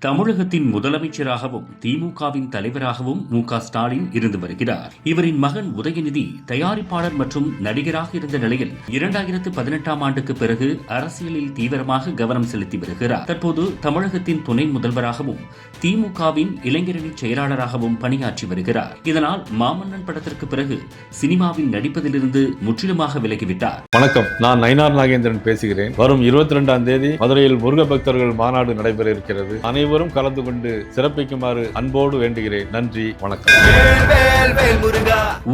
தமிழகத்தின் முதலமைச்சராகவும் திமுகவின் தலைவராகவும் மு க ஸ்டாலின் இருந்து வருகிறார். இவரின் மகன் உதயநிதி தயாரிப்பாளர் மற்றும் நடிகராக இருந்த நிலையில் இரண்டாயிரத்து பதினெட்டாம் ஆண்டுக்கு பிறகு அரசியலில் தீவிரமாக கவனம் செலுத்தி வருகிறார். தற்போது தமிழகத்தின் துணை முதல்வராகவும் திமுகவின் இளைஞரணி செயலாளராகவும் பணியாற்றி வருகிறார். இதனால் மாமன்னன் படத்திற்கு பிறகு சினிமாவில் நடிப்பதிலிருந்து முற்றிலுமாக விலகிவிட்டார். வணக்கம். நான் நயனார் நாகேந்திரன் பேசுகிறேன். வரும் இருபத்தி ரெண்டாம் தேதி மதுரையில் முருக பக்தர்கள் மாநாடு நடைபெற இருக்கிறது. அனைவரும் கலந்து கொண்டு சிறப்பிக்குமாறு அன்போடு வேண்டுகிறேன். நன்றி வணக்கம்.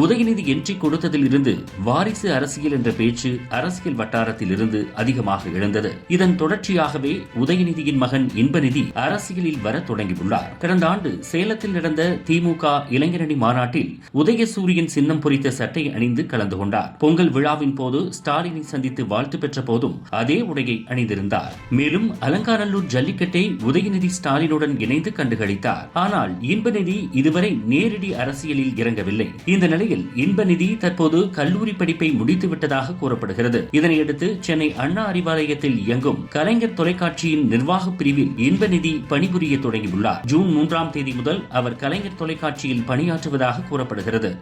உதயநிதி என்ட்ரி கொடுத்ததில் இருந்து வாரிசு அரசியல் என்ற பேச்சு அரசியல் வட்டாரத்தில் இருந்து அதிகமாக எழுந்தது. இதன் தொடர்ச்சியாகவே உதயநிதியின் மகன் இன்பநிதி அரசியலில் வர தொடங்கியுள்ளார். கடந்த ஆண்டு சேலத்தில் நடந்த திமுக இளைஞரணி மாநாட்டில் உதயசூரியன் சின்னம் பொறித்த சட்டை அணிந்து கலந்து கொண்டார். பொங்கல் விழாவின் போது ஸ்டாலினை சந்தித்து வாழ்த்து பெற்ற போதும் அதே உடையை அணிந்திருந்தார். மேலும் அலங்காநல்லூர் ஜல்லிக்கட்டை உதயநிதி ஸ்டாலினுடன் இணைந்து கண்டுகளித்தார். ஆனால் இன்பநிதி இதுவரை நேரடி அரசியலில் இறங்கவில்லை. இந்த நிலையில் இன்பநிதி தற்போது கல்லூரி படிப்பை முடித்துவிட்டதாக கூறப்படுகிறது. இதனையடுத்து சென்னை அண்ணா அறிவாலயத்தில் இயங்கும் கலைஞர் தொலைக்காட்சியின் நிர்வாக பிரிவில் இன்பநிதி பணிபுரிய தொடங்கியுள்ளார். ஜூன் மூன்றாம் தேதி முதல் அவர் கலைஞர் தொலைக்காட்சியில் பணியாற்றுவதாக கூறப்படுகிறது.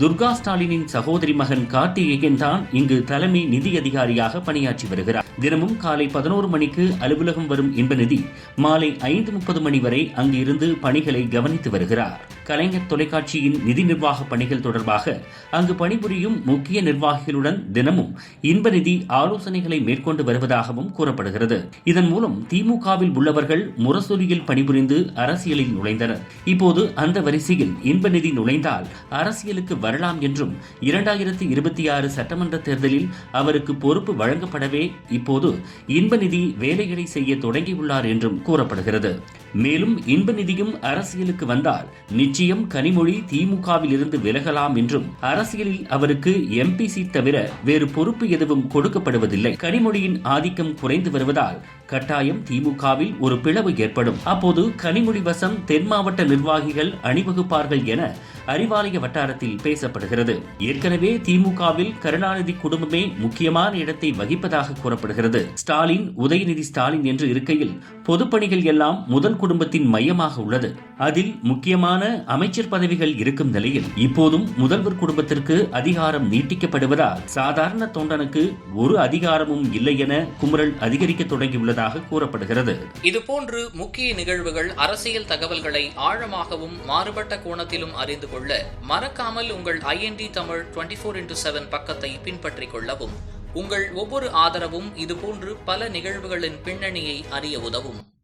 துர்கா ஸ்டாலினின் சகோதரி மகன் கார்த்திகேயன் தான் இங்கு தலைமை நிதி அதிகாரியாக பணியாற்றி வருகிறார். தினமும் காலை பதினோரு மணிக்கு அலுவலகம் வரும் இன்பநிதி மாலை ஐந்து முப்பது மணி வரை அங்கு இருந்து பணிகளை கவனித்து வருகிறார். கலைஞர் தொலைக்காட்சியின் நிதி நிர்வாக பணிகள் தொடர்பாக அங்கு பணிபுரியும் முக்கிய நிர்வாகிகளுடன் தினமும் இன்பநிதி ஆலோசனைகளை மேற்கொண்டு வருவதாகவும் கூறப்படுகிறது. இதன் மூலம் திமுகவில் உள்ளவர்கள் முரசொலியில் பணிபுரிந்து அரசியலில் நுழைந்தனர். இப்போது அந்த வரிசையில் இன்பநிதி நுழைந்தால் அரசியலுக்கு வரலாம் என்றும் இரண்டாயிரத்தி இருபத்தி ஆறு சட்டமன்ற தேர்தலில் அவருக்கு பொறுப்பு வழங்கப்படவே இப்போது இன்பநிதி வேலைகளை செய்ய தொடங்கியுள்ளார் என்றும் கூறப்படுகிறது. good. மேலும் இன்பநிதியும் அரசியலுக்கு வந்தால் நிச்சயம் கனிமொழி திமுகவில் இருந்து விலகலாம் என்றும் அரசியலில் அவருக்கு எம்பி தவிர வேறு பொறுப்பு எதுவும் கொடுக்கப்படுவதில்லை. கனிமொழியின் ஆதிக்கம் குறைந்து வருவதால் கட்டாயம் திமுகவில் ஒரு பிளவு ஏற்படும். அப்போது கனிமொழி வசம் தென் மாவட்ட நிர்வாகிகள் அணிவகுப்பார்கள் என அறிவாலய வட்டாரத்தில் பேசப்படுகிறது. ஏற்கனவே திமுகவில் கருணாநிதி குடும்பமே முக்கியமான இடத்தை வகிப்பதாக கூறப்படுகிறது. ஸ்டாலின் உதயநிதி ஸ்டாலின் என்று இருக்கையில் பொதுப்பணிகள் எல்லாம் முதல் குடும்பத்தின் மையமாக உள்ளது. அதில் முக்கியமான அமைச்சர் பதவிகள் இருக்கும் நிலையில் இப்போதும் முதல்வர் குடும்பத்திற்கு அதிகாரம் நீட்டிக்கப்படுவதால் சாதாரண தொண்டனுக்கு ஒரு அதிகாரமும் இல்லை என குமுறல் அதிகரிக்க தொடங்கியுள்ளதாக கூறப்படுகிறது. இதுபோன்று முக்கிய நிகழ்வுகள் அரசியல் தகவல்களை ஆழமாகவும் மாறுபட்ட கோணத்திலும் அறிந்து கொள்ள மறக்காமல் உங்கள் IND Tamil twenty four into seven பக்கத்தை பின்பற்றிக் கொள்ளவும். உங்கள் ஒவ்வொரு ஆதரவும் இதுபோன்று பல நிகழ்வுகளின் பின்னணியை அறிய உதவும்.